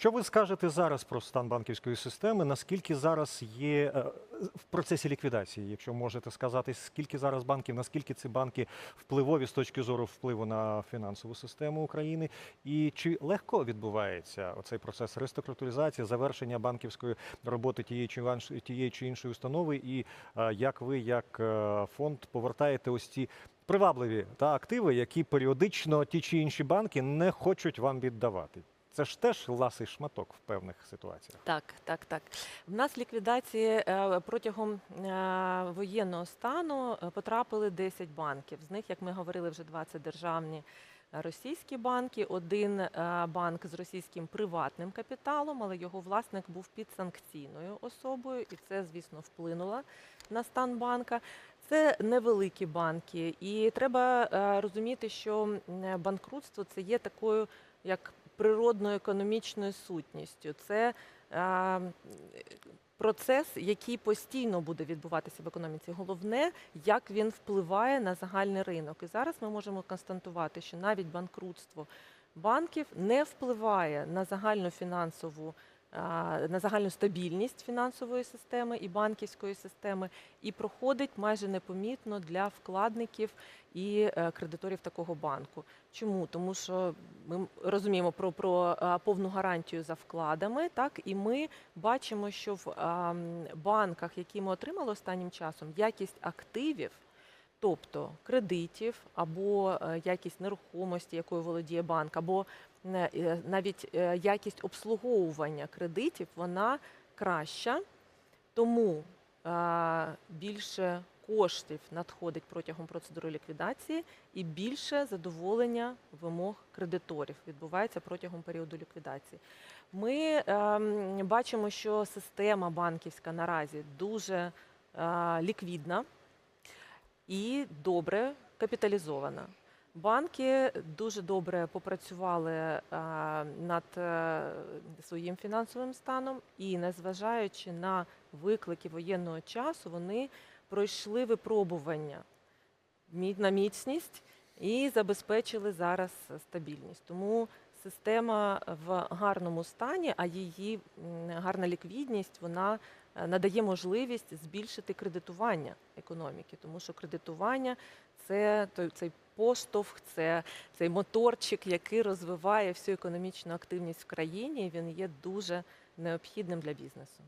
Що ви скажете зараз про стан банківської системи? Наскільки зараз є е, в процесі ліквідації, якщо можете сказати, скільки зараз банків, наскільки ці банки впливові з точки зору впливу на фінансову систему України? І чи легко відбувається оцей процес реструктуризації, завершення банківської роботи тієї чи тієї чи іншої установи? І е, як ви, як е, фонд, повертаєте ось ці привабливі та активи, які періодично ті чи інші банки не хочуть вам віддавати? Це ж теж ласий шматок в певних ситуаціях. Так, так, так. В нас ліквідації е, протягом е, воєнного стану е, потрапили 10 банків. З них, як ми говорили, вже 20 державні російські банки, один банк з російським приватним капіталом, але його власник був під санкційною особою, і це, звісно, вплинуло на стан банка. Це невеликі банки, і треба розуміти, що банкрутство це є такою як природною економічною сутністю. Це процес, який постійно буде відбуватися в економіці. Головне, як він впливає на загальний ринок. І зараз ми можемо констатувати, що навіть банкрутство банків не впливає на загальну фінансову. На загальну стабільність фінансової системи і банківської системи і проходить майже непомітно для вкладників і е, кредиторів такого банку. Чому? Тому що ми розуміємо про, про повну гарантію за вкладами, так і ми бачимо, що в банках, які ми отримали останнім часом, якість активів, тобто кредитів або е, якість нерухомості, якою володіє банк, або е, е, навіть якість обслуговування кредитів, вона краща, тому більше коштів надходить протягом процедури ліквідації, і більше задоволення вимог кредиторів відбувається протягом періоду ліквідації. Ми бачимо, що система банківська наразі дуже ліквідна і добре капіталізована. Банки дуже добре попрацювали е, над е, своїм фінансовим станом, і незважаючи на виклики воєнного часу, вони пройшли випробування на міцність і забезпечили зараз стабільність. Тому система в гарному стані, а її гарна ліквідність вона е, надає можливість збільшити кредитування економіки, тому що кредитування це той цей поштовх, це цей моторчик, який розвиває всю економічну активність в країні. і Він є дуже необхідним для бізнесу.